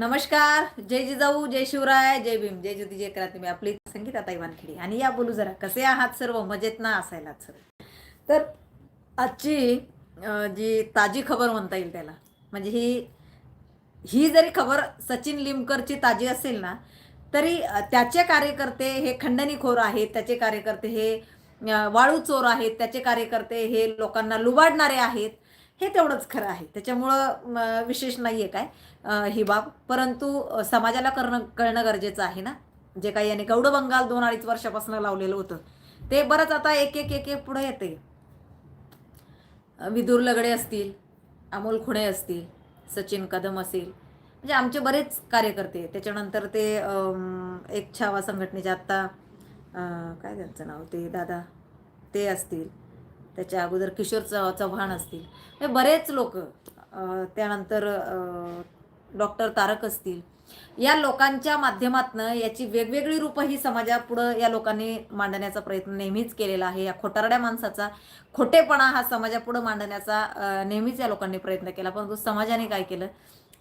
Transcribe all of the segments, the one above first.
नमस्कार जय जिजाऊ जय शिवराय जय भीम जय ज्योती जय क्रांती. मी आपली संगीता ताई वानखेडी. आणि या बोलू जरा कसे आहात सर्व? मजेत ना असायलाच सर्व तर आजची जी ताजी खबर म्हणता येईल त्याला म्हणजे ही ही जरी खबर सचिन लिमकरची ताजी असेल ना तरी त्याचे कार्यकर्ते हे खंडणीखोर आहेत त्याचे कार्यकर्ते हे वाळू चोर आहेत त्याचे कार्यकर्ते हे लोकांना लुबाडणारे आहेत. हे तेवढंच खरं आहे. त्याच्यामुळं विशेष नाही आहे काय ही बाब. परंतु समाजाला करणं कळणं गरजेचं आहे ना? जे काही याने गौड बंगाल दोन अडीच वर्षापासून लावलेलं होतं. ते बरंच आता एक एक एक एक पुढे येते विदूर लगडे असतील अमोल खुणे असतील सचिन कदम असेल. म्हणजे आमचे बरेच कार्यकर्ते त्याच्यानंतर ते एक छावा संघटनेचे आत्ता काय त्यांचं नाव? ते दादा ते असतील. त्याच्या अगोदर किशोर चव्हा चव्हाण असतील. हे बरेच लोक त्यानंतर डॉक्टर तारक असतील. या लोकांच्या माध्यमातनं याची वेगवेगळी रूपं ही समाजापुढं या लोकांनी मांडण्याचा प्रयत्न नेहमीच केलेला आहे. या खोटारड्या माणसाचा खोटेपणा हा समाजापुढं मांडण्याचा नेहमीच या लोकांनी प्रयत्न केला. परंतु समाजाने काय केलं?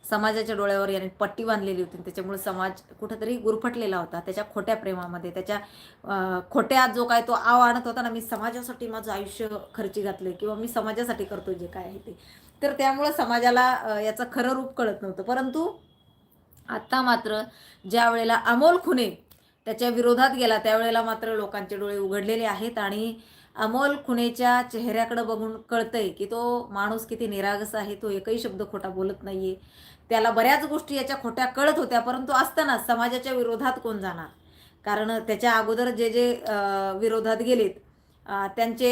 समाजाच्या डोळ्यावर याने पट्टी बांधलेली होती. त्याच्यामुळे समाज कुठंतरी गुरफटलेला होता. त्याच्या खोट्या प्रेमामध्ये त्याच्या खोट्या जो काय तो आव आणत होता ना मी समाजासाठी माझं आयुष्य खर्ची घातलं किंवा मी समाजासाठी करतो जे काय आहे ते. तर त्यामुळं समाजाला याचं खरं रूप कळत नव्हतं. परंतु आत्ता मात्र ज्या वेळेला अमोल खुने त्याच्या विरोधात गेला त्यावेळेला मात्र लोकांचे डोळे उघडलेले आहेत आणि अमोल खुनेच्या चेहऱ्याकडे बघून कळतंय की तो माणूस किती निरागस आहे तो एकही शब्द खोटा बोलत नाहीये. त्याला बऱ्याच गोष्टी याच्या खोट्या कळत होत्या परंतु असताना समाजाच्या विरोधात कोण जाणार? कारण त्याच्या अगोदर जे जे विरोधात गेलेत त्यांचे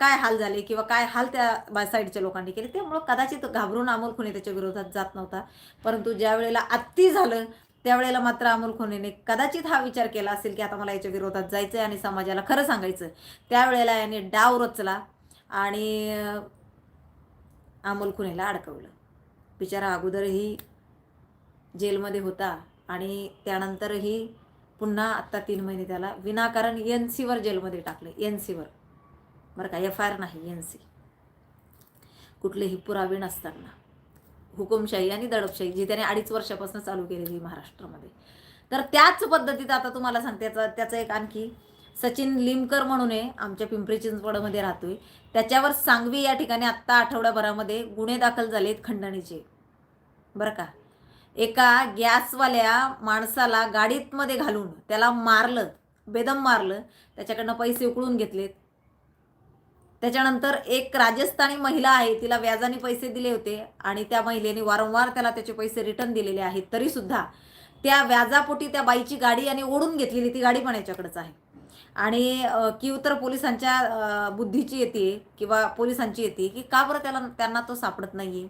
काय हाल झाले किंवा काय हाल त्या बा साईडच्या लोकांनी केले त्यामुळं कदाचित घाबरून अमोल खुने त्याच्या विरोधात जात नव्हता. परंतु ज्या वेळेला अत्ती झालं त्यावेळेला मात्र अमोल खुनेने कदाचित हा विचार केला असेल की आता मला याच्या विरोधात जायचं आहे आणि समाजाला खरं सांगायचं. त्यावेळेला याने डाव रचला आणि अमोल खुनेला अडकवलं. बिचारा अगोदरही जेलमध्ये होता आणि त्यानंतरही पुन्हा आत्ता तीन महिने त्याला विनाकारण एन सीवर जेलमध्ये टाकले एन सीवर. बरं का एफ आय आर नाही एन सी. कुठलेही पुरावे नसताना. हुकुमशाही आणि दडपशाही जी त्याने अडीच वर्षापासून चालू केलेली महाराष्ट्रामध्ये. तर त्याच पद्धतीत आता तुम्हाला सांगते त्याचं त्याचं एक आणखी सचिन लिमकर म्हणून आहे आमच्या पिंपरी चिंचवडमध्ये राहतोय. त्याच्यावर सांगवी या ठिकाणी आत्ता आठवड्याभरामध्ये गुन्हे दाखल झालेत खंडणीचे. बरं का? एका गॅसवाल्या माणसाला गाडीतमध्ये घालून त्याला मारलं बेदम मारलं त्याच्याकडनं पैसे उकळून घेतलेत. त्याच्यानंतर एक राजस्थानी महिला आहे तिला व्याजाने पैसे दिले होते आणि त्या महिलेने वारंवार त्याला त्याचे पैसे रिटर्न दिलेले आहेत. तरीसुद्धा त्या व्याजापोटी त्या बाईची गाडी आणि ओढून घेतलेली ती गाडी पण याच्याकडंच आहे. आणि की उत्तर पोलिसांच्या बुद्धीची येते किंवा पोलिसांची येते की का बरं त्याला त्यांना तो सापडत नाही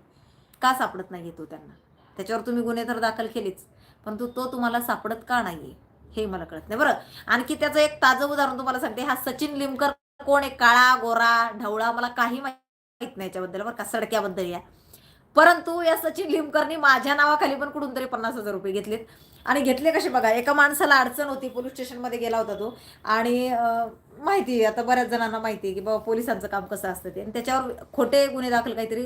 का सापडत नाही तो त्यांना? त्याच्यावर तुम्ही गुन्हे तर दाखल केलेच परंतु तो तुम्हाला सापडत का नाही हे मला कळत नाही. बरं आणखी त्याचं एक ताजं उदाहरण तुम्हाला सांगते. हा सचिन लिमकर कोण आहे? काळा गोरा ढवळा मला काही माहीत नाही याच्याबद्दल बरं का? सडक्याबद्दल या. परंतु या सचिन लिमकरनी माझ्या नावाखाली पण कुठून तरी पन्नास हजार रुपये घेतलेत. आणि घेतले कसे बघा? एका माणसाला अडचण होती पोलीस स्टेशनमध्ये गेला होता तो. आणि माहिती आहे आता बऱ्याच जणांना माहिती आहे की बाबा पोलिसांचं काम कसं असतं ते. आणि त्याच्यावर खोटे गुन्हे दाखल काहीतरी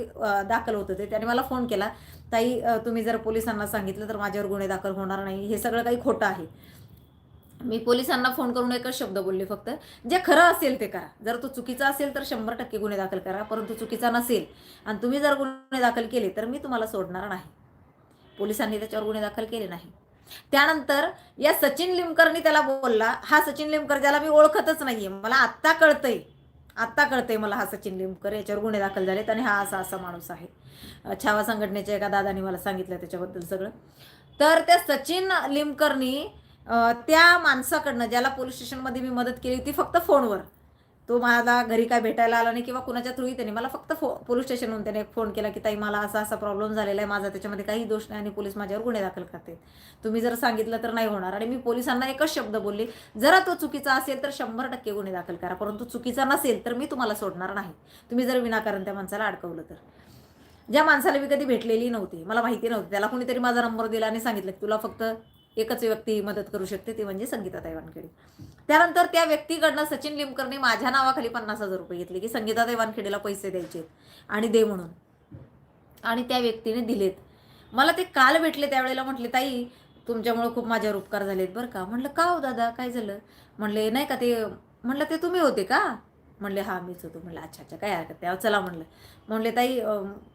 दाखल होत होते. त्याने मला फोन केला ताई तुम्ही जर पोलिसांना सांगितलं तर माझ्यावर गुन्हे दाखल होणार नाही. हे सगळं काही खोटं आहे. मी पोलिसांना फोन करून एकच शब्द बोलले फक्त जे खरं असेल ते करा. जर तो चुकीचा असेल तर शंभर टक्के गुन्हे दाखल करा. परंतु चुकीचा नसेल आणि तुम्ही जर गुन्हे दाखल केले तर मी तुम्हाला सोडणार नाही. पोलिसांनी त्याच्यावर गुन्हे दाखल केले नाही. त्यानंतर या सचिन लिमकरनी त्याला बोलला हा सचिन लिमकर ज्याला मी ओळखतच नाहीये मला आत्ता कळतंय आत्ता कळतंय मला हा सचिन लिमकर याच्यावर गुन्हे दाखल झालेत आणि हा असा असा माणूस आहे. छावा संघटनेच्या एका दादाने मला सांगितलं त्याच्याबद्दल सगळं. तर त्या सचिन लिमकरनी त्या माणसाकडनं ज्याला पोलीस स्टेशनमध्ये मी मदत केली होती फक्त फोनवर. तो मला घरी काय भेटायला आला नाही किंवा कुणाच्या थ्रूही त्याने मला फक्त फो पोलीस स्टेशनहून त्याने फोन केला की ताई मला असा असा प्रॉब्लेम झालेला आहे माझा त्याच्यामध्ये काही दोष नाही आणि पोलीस माझ्यावर गुन्हे दाखल करते तुम्ही जर सांगितलं तर नाही होणार. आणि मी पोलिसांना एकच शब्द बोलले जरा तो चुकीचा असेल तर शंभर टक्के गुन्हे दाखल करा परंतु चुकीचा नसेल तर मी तुम्हाला सोडणार नाही. तुम्ही जर विनाकारण त्या माणसाला अडकवलं तर. ज्या माणसाला मी कधी भेटलेली नव्हती मला माहिती नव्हती त्याला कोणीतरी माझा नंबर दिला आणि सांगितलं की तुला फक्त एकच व्यक्ती मदत करू शकते ती म्हणजे संगीता वानखेडे. त्यानंतर त्या व्यक्तीकडनं सचिन लिमकरने माझ्या नावाखाली पन्नास हजार रुपये घेतले की संगीता वानखेडेला पैसे द्यायचे आणि दे म्हणून. आणि त्या व्यक्तीने दिलेत. मला ते काल भेटले त्यावेळेला म्हटले ताई तुमच्यामुळं खूप माझ्यावर उपकार झालेत बरं का. म्हणलं का हो दादा? काय झालं? म्हणले नाही का ते म्हणलं ते तुम्ही होते का? म्हणले हा मीच होतो. म्हणलं अच्छा अच्छा काय हरकत नाही चला म्हणलं म्हणले ताई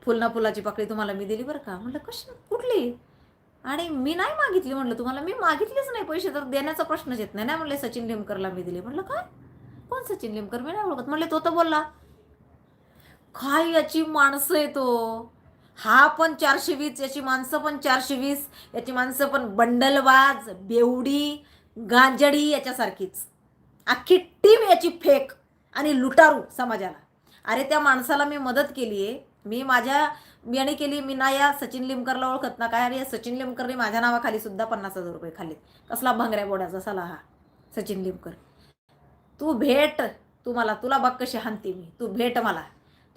फुलना फुलाची पाकळी तुम्हाला मी दिली बरं का? म्हणलं कशी कुठली? आणि मी नाही मागितली म्हणलं तुम्हाला मी मागितलीच नाही पैसे तर देण्याचा प्रश्नच येत नाही ना म्हणले सचिन लिमकरला मी दिले. म्हणलं काय? कोण सचिन लिमकर? मी नाही ओळखत. म्हणले तो तर बोलला. काय याची माणसं आहे तो? हा पण चारशे वीस याची माणसं पण चारशे वीस याची माणसं पण बंडलबाज बेवडी गांजडी याच्यासारखीच. अख्खी टीम याची फेक आणि लुटारू समाजाला. अरे त्या माणसाला मी मदत केली आहे मी माझ्या याने केली मी ना या सचिन लिमकरला ओळखत ना काय? अरे या सचिन लिमकरने माझ्या नावाखाली सुद्धा पन्नास हजार रुपये खाल्लेत. कसला भंगऱ्या बोडाचा सला हा सचिन लिमकर. तू भेट तू मला तुला बघ कशी हानते मी. तू भेट मला.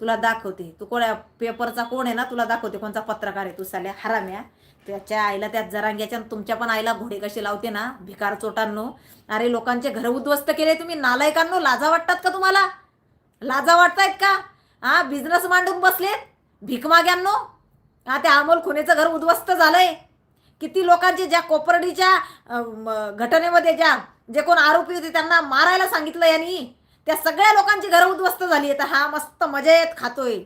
तुला दाखवते. तू कोणा पेपरचा कोण आहे ना तुला दाखवते कोणचा पत्रकार आहे. तू साल्या हराम्या. त्याच्या आईला त्या जरांग्याच्या तुमच्या पण आईला घोडे कसे लावते ना भिकार चोटांनो. अरे लोकांचे घर उद्ध्वस्त केले तुम्ही. नालायकांनो लाजा वाटतात का तुम्हाला? लाजा वाटतायत का? हा बिझनेस मांडून बसलेत भिकमाग्यांनो हा त्या अमोल खुनेचं घर उद्ध्वस्त झालंय. किती लोकांचे ज्या कोपर्डीच्या घटनेमध्ये ज्या जे कोण आरोपी होते त्यांना मारायला सांगितलं यांनी त्या सगळ्या लोकांची घरं उद्ध्वस्त झाली आहेत. हा मस्त मजेत खातोय.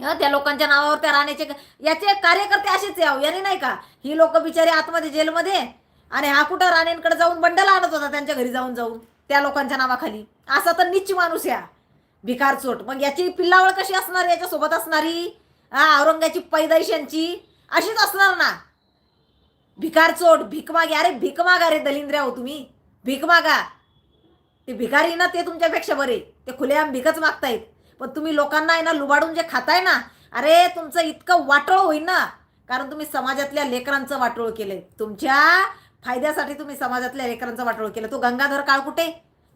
त्या लोकांच्या नावावर त्या राहण्याचे याचे कार्यकर्ते असेच याव याने नाही का? ही लोक बिचारे आतमध्ये जेलमध्ये आणि हा कुठं राणेंकडे जाऊन बंडल आणत होता त्यांच्या घरी जाऊन जाऊन त्या लोकांच्या नावाखाली. असा तर निच्ची माणूस या. भिकार चोट. मग याची पिल्लावळ कशी असणार? याच्यासोबत असणारी हा औरंगाची पैदाईश यांची अशीच असणार ना. भिकार चोट भीक मागे. अरे भीक मागा रे दलिंद्र्या हो तुम्ही. भीक मागा. ते भिकारी ना ते तुमच्यापेक्षा बरे. ते खुलेआम भिकच मागतायत. पण तुम्ही लोकांना आहे ना लुबाडून जे खाताय ना अरे तुमचं इतकं वाटोळ होईल ना. कारण तुम्ही समाजातल्या लेकरांचं वाटोळ केलंय. तुमच्या फायद्यासाठी तुम्ही समाजातल्या लेकरांचं वाटोळ केलं. तो गंगाधर काळकुटे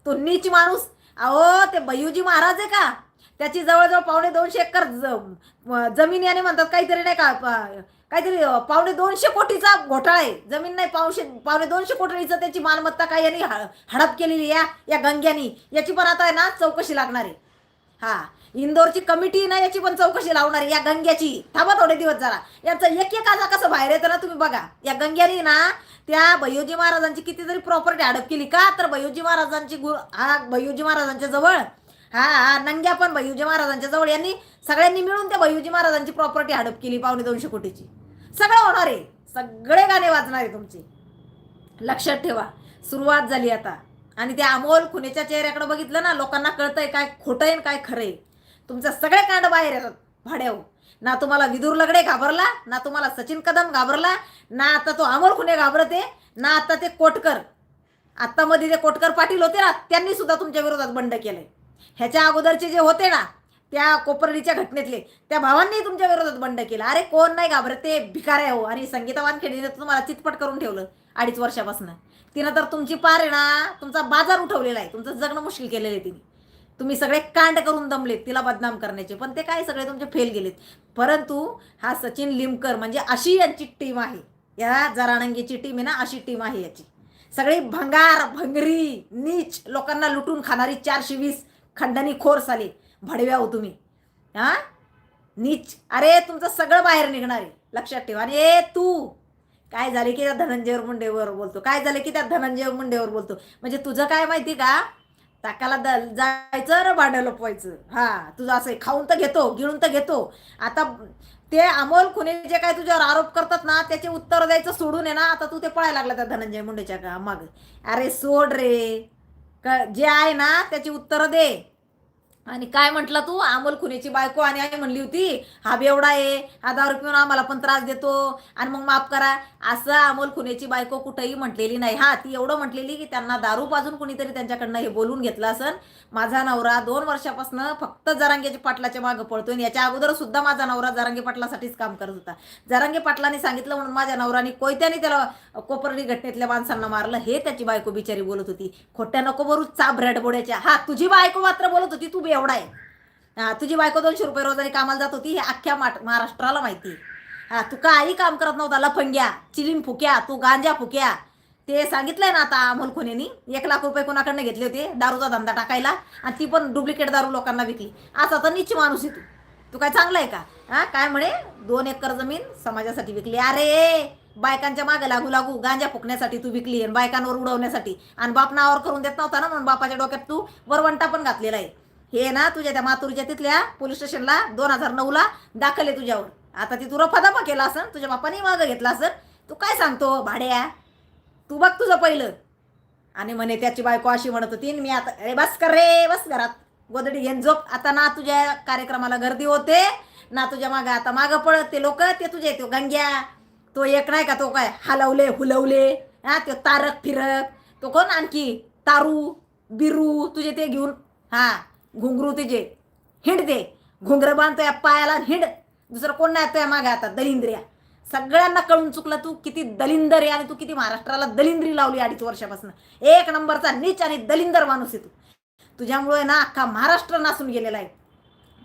तो नीच माणूस. अहो ते बयूजी महाराज आहे का? त्याची जवळजवळ पावणे दोनशे एकर जमीन याने म्हणतात काहीतरी नाही का काहीतरी पावणे दोनशे कोटीचा घोटाळा आहे. जमीन नाही पावशे पावणे दोनशे कोटीचं त्याची मालमत्ता काय यांनी हडप केलेली या या गंग्यानी. याची पण आता आहे ना चौकशी लागणार आहे. हा इंदोरची कमिटी ना याची पण चौकशी लावणार आहे या गंग्याची. थांबा थोडे दिवस जरा. यांचं एक एक आता कसं बाहेर येतं ना तुम्ही बघा. या गंग्यानी ना त्या भैयोजी महाराजांची कितीतरी प्रॉपर्टी हडप केली का? तर भैयोजी महाराजांची गु हा भैयोजी महाराजांच्या जवळ हा हा नंग्या पण भैयोजी महाराजांच्या जवळ यांनी सगळ्यांनी मिळून त्या भैयोजी महाराजांची प्रॉपर्टी हडप केली पावणे दोनशे कोटीची. सगळं होणार आहे. सगळे गाणे वाजणार आहे तुमचे. लक्षात ठेवा. सुरुवात झाली आता. आणि त्या अमोल खुनेच्या चेहऱ्याकडे बघितलं ना लोकांना कळतंय काय खोटं आहे काय खरं आहे. तुमचं सगळे कांड बाहेर येतात. भाड्यावर. ना तुम्हाला विदूर लगडे घाबरला ना तुम्हाला सचिन कदम घाबरला ना आता तो अमोल खुने घाबरते ना आता ते कोटकर. आत्ता मध्ये जे कोटकर पाटील होते ना त्यांनी सुद्धा तुमच्या विरोधात बंड केलंय. ह्याच्या अगोदरचे जे होते ना त्या कोपर्डीच्या घटनेतले त्या भावांनी तुमच्या विरोधात बंड केला. अरे कोण नाही घाबरते ते भिकारे हो. आणि संगीता वानखेडीने तुम्हाला चितपट करून ठेवलं अडीच वर्षापासून. तिनं तर तुमची पार आहे ना तुमचा बाजार उठवलेला आहे. तुमचं जगणं मुश्किल केलेलं आहे तिने. तुम्ही सगळे कांड करून दमलेत तिला बदनाम करण्याचे पण ते काय सगळे तुमचे फेल गेलेत. परंतु हा सचिन लिमकर म्हणजे अशी यांची टीम आहे. या जराणंगीची टीम आहे ना अशी टीम आहे याची. सगळी भंगार भंगरी नीच लोकांना लुटून खाणारी चारशे वीस खंडणी खोर साली. भडव्या हो तुम्ही. हा? नीच. अरे तुमचं सगळं बाहेर निघणार आहे. लक्षात ठेवा. आणि ए तू! काय झाले की त्या धनंजय मुंडेवर बोलतो? काय झालं की त्या धनंजय मुंडेवर बोलतो? म्हणजे तुझं काय माहिती का? टाकाला द जायचं र भांडं लपवायचं हा तुझं असं खाऊन तर घेतो गिळून तर घेतो. आता ते अमोल खुने जे काय तुझ्यावर आरोप करतात ना त्याचे उत्तर द्यायचं सोडून आहे ना आता तू ते पळायला लागला त्या धनंजय मुंडेच्या का माग. अरे सोड रे. क जे आहे ना त्याची उत्तरं दे. आणि काय म्हटलं तू? अमोल खुनेची बायको आणि आई म्हणली होती हा बेवडा आहे हा दारू पिऊन आम्हाला पण त्रास देतो. आणि मग माफ करा. असं अमोल खुनेची बायको कुठेही म्हटलेली नाही. हा ती एवढं म्हटलेली की त्यांना दारू पाजून कुणीतरी त्यांच्याकडनं हे बोलून घेतलं असन. माझा नवरा दोन वर्षापासून फक्त जरांगेच्या पाटलाच्या मागं पळतोय आणि याच्या अगोदर सुद्धा माझा नवरा जरांगे पाटलासाठीच काम करत होता. जरांगे पाटलांनी सांगितलं म्हणून माझ्या नवराने कोयत्याने त्याला कोपर्डी घटनेतल्या माणसांना मारलं. हे त्याची बायको बिचारी बोलत होती. खोट्या नको बरू चाप बोड्याच्या हा तुझी बायको मात्र बोलत होती तू एवढा आहे. तुझी बायको दोनशे रुपये रोजाने कामाला जात होती हे अख्ख्या महाराष्ट्राला माहिती आहे. हा तू काही काम करत नव्हता? लफंग्या चिलीम फुक्या तू गांजा फुक्या. ते सांगितलंय ना आता अमोल खुनेनी एक लाख रुपये कोणाकडनं घेतले होते दारूचा धंदा टाकायला आणि ती पण डुप्लिकेट दारू लोकांना विकली. असा तर निश्चित माणूस आहे तू. तू काय चांगलं आहे का? हा काय म्हणे? दोन एकर जमीन समाजासाठी विकली. अरे बायकांच्या मागे लागू लागू गांजा फुकण्यासाठी तू विकली आणि बायकांवर उडवण्यासाठी. आणि बाप नावावर करून देत नव्हता ना म्हणून बापाच्या डोक्यात तू वरवंटा पण घातलेला आहे. हे ना तुझ्या त्या मातुरीच्या तिथल्या पोलीस स्टेशनला दोन हजार नऊला दाखल आहे तुझ्यावर. आता ती तू रफादफा केला असन तुझ्या बापाने मागं घेतला असं तू काय सांगतो भाड्या? तू बघ तुझं पहिलं. आणि म्हणे त्याची बायको अशी म्हणत होती मी आता अरे बस कर रे बस घरात. गोदडी घेऊन झोप. आता ना तुझ्या कार्यक्रमाला गर्दी होते ना तुझ्या मागं आता मागं पळत ते लोक ते तुझे तो गंग्या. तो एक नाही का तो काय हलवले हुलवले हा तो तारक फिरक. तो कोण आणखी? तारू बिरू तुझे ते घेऊन हा घुंगरू तिचे हिंड ते. घुंगरं बांधतो या पायाला हिंड. दुसरं कोण नाही तुझ्या मागे आता दलिंद्रिया. सगळ्यांना कळून चुकलं तू किती दलिंदर आहे आणि तू किती महाराष्ट्राला दलिंद्री लावली अडीच वर्षापासून. एक नंबरचा नीच आणि दलिंदर माणूस आहे तू. तुझ्यामुळे ना अख्खा महाराष्ट्र नासून गेलेला आहे.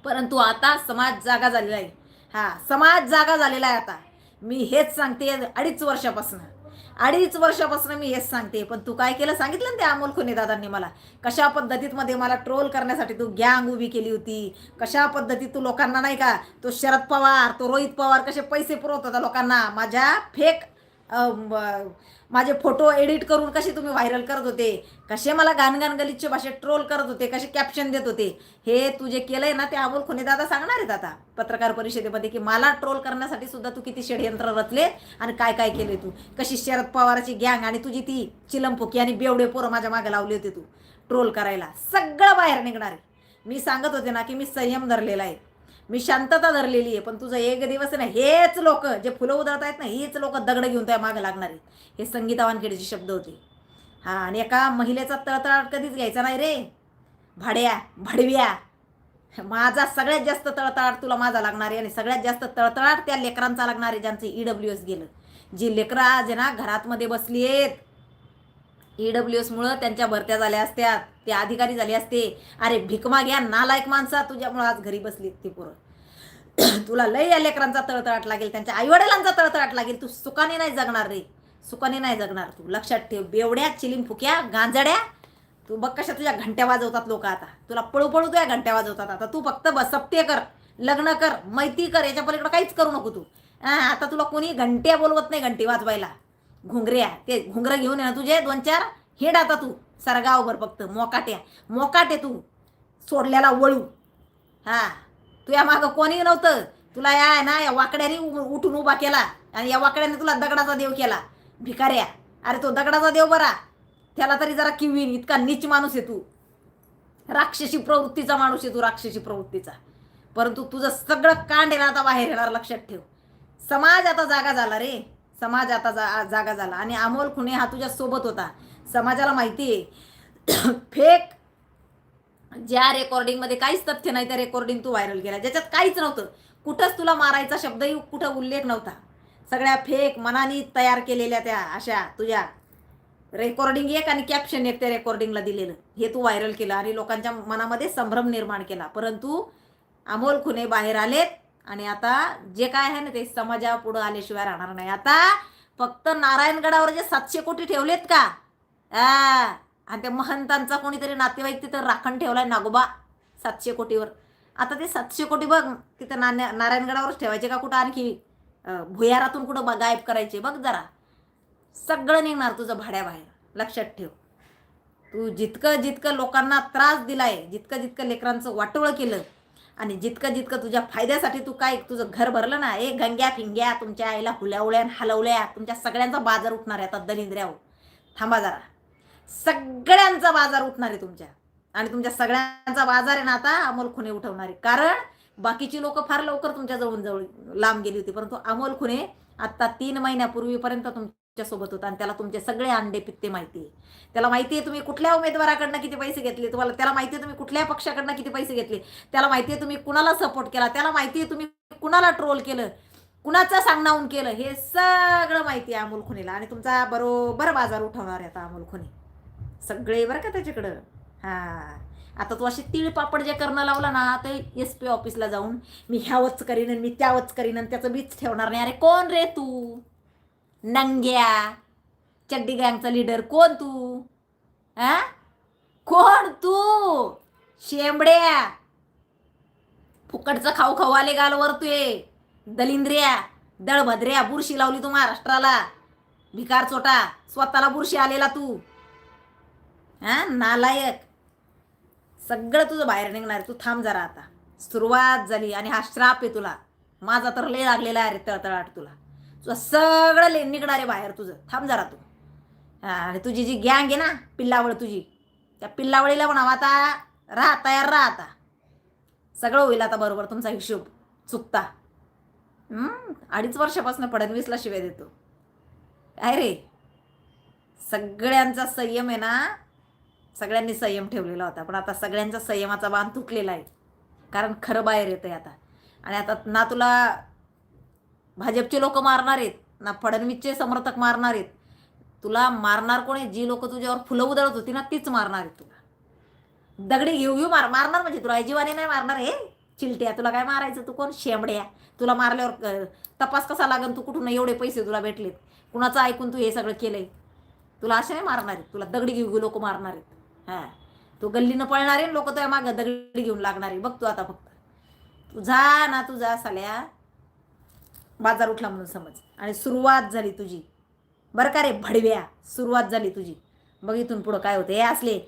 परंतु आता समाज जागा झालेला आहे. हा समाज जागा झालेला आहे आता. मी हेच सांगते अडीच वर्षापासून. अडीच वर्षापासून मी हेच सांगते पण तू काय केलं सांगितलं ना त्या अमोल खुने दादांनी मला? कशा पद्धतीत मध्ये मला ट्रोल करण्यासाठी तू गँग उभी केली होती? कशा पद्धतीत तू लोकांना नाही का तो शरद पवार तो रोहित पवार कसे पैसे पुरवत होता लोकांना? माझ्या फेक माझे फोटो एडिट करून कसे तुम्ही व्हायरल करत होते? कसे मला गाणगान गलिच्छ भाषेत ट्रोल करत होते? कसे कॅप्शन देत होते? हे तू जे केलंय ना ते अमोल खुने दादा सांगणार आहेत आता. पत्रकार परिषदेमध्ये की मला ट्रोल करण्यासाठी सुद्धा तू किती षडयंत्र रचले आणि काय काय केले तू? कशी शरद पवाराची गँग आणि तुझी ती चिलमफुकी आणि बेवडे पोरं माझ्या मागे लावले होते तू. ट्रोल करायला सगळं बाहेर निघणार मी सांगत होते ना की मी संयम धरलेला आहे. मी शांतता धरलेली आहे पण तुझं एक दिवस ना हेच लोक जे फुलं उधळत आहेत ना हेच लोक दगड घेऊन त्या मागे लागणार. आहे हे संगीता वानखेडेचे शब्द होते. हा आणि एका महिलेचा तळतळाट कधीच घ्यायचा नाही रे. भाड्या भाडव्या. माझा सगळ्यात जास्त तळतळाट तुला माझा लागणार आहे आणि सगळ्यात जास्त तळतळाट त्या लेकरांचा लागणार आहे ज्यांचं ई डब्ल्यू एस गेलं. जी लेकरं आज आहे ना घरातमध्ये बसली आहेत ई डब्ल्यू एसमुळं त्यांच्या भरत्या झाल्या असत्यात ते अधिकारी झाले असते. अरे भिकमा घ्या नालायक माणसा. तुझ्यामुळं आज घरी बसली ती पोरं. तुला लय या लेकरांचा तळतळाट लागेल. त्यांच्या आईवडिलांचा तळतळाट लागेल. तू सुखाने नाही जगणार रे. सुखाने नाही जगणार तू. लक्षात ठेव. बेवड्या चिलिम फुक्या गांजड्या. तू बघ कशा तुझ्या घंट्या वाजवतात लोक आता. तुला पळू पळू तुझ्या घंट्या वाजवतात आता. तू फक्त बस सप्ते कर. लग्न कर. मैत्री कर. याच्या पलीकडे काहीच करू नको तू. आता तुला कोणी घंट्या बोलवत नाही घंटी वाजवायला. घुंगऱ्या ते घुंगरं घेऊन ये ना तुझे दोन चार. हेड आता तू सरगावभर फक्त मोकाट्या. मोकाटे तू सोडल्याला वळू. हा. तुझ्या मागं कोणी नव्हतं. तुला या ना या वाकड्याने उठून उभा केला. आणि या वाकड्याने तुला दगडाचा देव केला. भिकाऱ्या. अरे तो दगडाचा देव बरा. त्याला तरी जरा किवीन इतका नीच माणूस आहे तू. राक्षसी प्रवृत्तीचा माणूस आहे तू राक्षसी प्रवृत्तीचा. परंतु तुझं सगळं कांड आहे ना आता बाहेर येणार लक्षात ठेव. समाज आता जागा झाला रे. समाज आता जा जागा झाला. आणि अमोल खुणे हा तुझ्या सोबत होता. समाजाला माहिती आहे. फेक. ज्या रेकॉर्डिंगमध्ये काहीच तथ्य नाही त्या रेकॉर्डिंग तू व्हायरल केला. ज्याच्यात काहीच नव्हतं. कुठंच तुला मारायचा शब्दही कुठं उल्लेख नव्हता. सगळ्या फेक मनाने तयार केलेल्या त्या अशा तुझ्या रेकॉर्डिंग एक आणि कॅप्शन एक त्या रेकॉर्डिंगला दिलेलं. हे तू व्हायरल केलं आणि लोकांच्या मनामध्ये संभ्रम निर्माण केला. परंतु अमोल खुने बाहेर आलेत. आणि आता जे काय आहे ना ते समाजापुढं आल्याशिवाय राहणार नाही. आता फक्त नारायणगडावर जे सातशे कोटी ठेवलेत का? आणि त्या महंतांचा कोणीतरी नातेवाईक तिथं राखण ठेवलाय नागोबा सातशे कोटीवर. आता ते सातशे कोटी बघ तिथं ना नारायणगडावरच ठेवायचे का कुठं आणखी? भुयारातून कुठं ब- गायब करायचे? बघ जरा. सगळं निघणार तुझं भाड्याबाहेर. लक्षात ठेव. तू जितकं जितकं लोकांना त्रास दिलाय जितकं जितकं लेकरांचं वाटोळं केलं आणि जितकं जितकं तुझ्या फायद्यासाठी तू काय तुझं घर भरलं ना ए गंग्या फिंग्या तुमच्या आईला हुल्यावल्या आणि हलवल्या तुमच्या सगळ्यांचा बाजार उठणार आहे आता दलिंद्र्यावर. थांबा जरा. सगळ्यांचा बाजार उठणार आहे तुमच्या. आणि तुमच्या सगळ्यांचा बाजार आहे ना आता अमोल खुने उठवणार. आहे कारण बाकीची लोक फार लवकर तुमच्या जवळून जवळ लांब गेली होती परंतु अमोल खुने आता तीन महिन्यापूर्वीपर्यंत तुम सोबत होता आणि त्याला तुमचे सगळे अंडे पित्ते माहिती आहे. त्याला माहिती आहे तुम्ही कुठल्या उमेदवाराकडनं किती पैसे घेतले तुम्हाला त्याला माहिती आहे तुम्ही कुठल्या पक्षाकडनं किती पैसे घेतले त्याला माहिती आहे तुम्ही कुणाला सपोर्ट केला त्याला माहिती आहे तुम्ही कुणाला ट्रोल केलं कुणाचं सांगणाहून केलं हे सगळं माहिती आहे अमोल खुनेला आणि तुमचा बरोबर बाजार उठवणार आहे आता अमोल खुने सगळे बरं का त्याच्याकडं? हां. आता तू अशी तीळ पापड जे करणं लावला ना ते एस पी ऑफिसला जाऊन मी ह्यावच करीन आणि मी त्यावच करीन आणि त्याचं बीच ठेवणार नाही. अरे कोण रे तू? नंग्या. चड्डी गँगचा लीडर कोण तू? हा कोण तू? शेंबड्या. फुकटचं खाऊ खाऊ आले गालवर तू ये दलिंद्र्या दळभद्र्या बुरशी लावली तू महाराष्ट्राला. भिकार चोटा स्वतःला बुरशी आलेला तू. हा नालायक. सगळं तुझं बाहेर निघणार तू थांब जरा आता. सुरुवात झाली आणि हा श्राप आहे तुला. माझा तर लय लागलेला आहे रे तळतळाट तुला. तुझं सगळं ले निघणार आहे बाहेर तुझं. थांब जरा तू. आणि तुझी जी गँग आहे ना पिल्लावळ तुझी त्या पिल्लावळीला म्हणावं आता राहा तयार राहा आता सगळं होईल आता बरोबर तुमचा हिशोब चुकता. अडीच वर्षापासून फडणवीसला शिव्या देतो. काय रे? सगळ्यांचा संयम आहे ना सगळ्यांनी संयम ठेवलेला होता पण आता सगळ्यांचा संयमाचा बांध तुटलेला आहे. कारण खरं बाहेर येतं आहे आता. आणि आता ना तुला भाजपचे लोक मारणार आहेत ना फडणवीसचे समर्थक मारणार आहेत. तुला मारणार कोण आहे? जी लोक तुझ्यावर फुलं उधळत होती ना तीच मारणार आहेत तुला. दगडी घेऊ घेऊ मार मारणार म्हणजे तुला आईजीवाने नाही मारणार हे? चिलट्या तुला काय मारायचं? तू कोण? शेंबड्या. तुला मारल्यावर तपास कसा लागन तू कुठून? एवढे पैसे तुला भेटलेत. कुणाचं ऐकून तू हे सगळं केलंय? तुला असे नाही मारणार आहेत. तुला दगडी घेऊ घेऊ लोक मारणार आहेत. हां. तू गल्लीनं पळणार आहे लोक तुझ्या मागं दगडी घेऊन लागणार. आहे बघ तू आता फक्त. तू जा ना तू जा साल्या. बाजार उठला म्हणून समज. आणि सुरुवात झाली तुझी. बरं का रे भडव्या. सुरुवात झाली तुझी. मग इथून पुढं काय होतं. हे असले.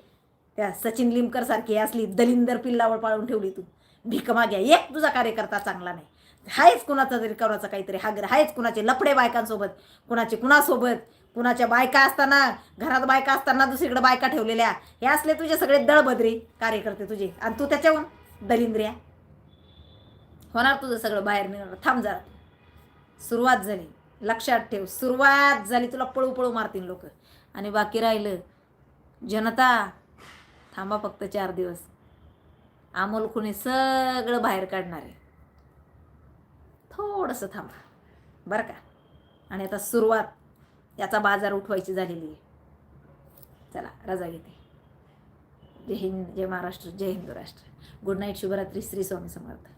त्या सचिन लिमकर सारखी असली दलिंदर पिल्लावळ पाळून ठेवली तू. भीक माग्या एक तुझा कार्यकर्ता चांगला नाही. हायच कुणाचा तरी कोणाचा काहीतरी हागर. हायच कुणाचे लफडे बायकांसोबत कुणाचे कुणासोबत. कुणाच्या बायका असताना घरात बायका असताना दुसरीकडे बायका ठेवलेल्या. हे असले तुझे सगळे दळभद्री कार्यकर्ते तुझे. आणि तू त्याच्याहून दलिंद्रिया. होणार तुझं सगळं बाहेर निघणार थांब जरा. सुरुवात झाली. लक्षात ठेव सुरुवात झाली. तुला पळू पळू मारतील लोक. आणि बाकी राहिलं जनता थांबा फक्त चार दिवस. अमोल खुणे सगळं बाहेर काढणार आहे. थोडंसं थांबा. बरं का? आणि आता सुरुवात. याचा बाजार उठवायची झालेली आहे. चला रजा घेते. जय हिंद जय महाराष्ट्र जय हिंदू राष्ट्र. गुड नाईट शुभरात्री श्री स्वामी समर्थ.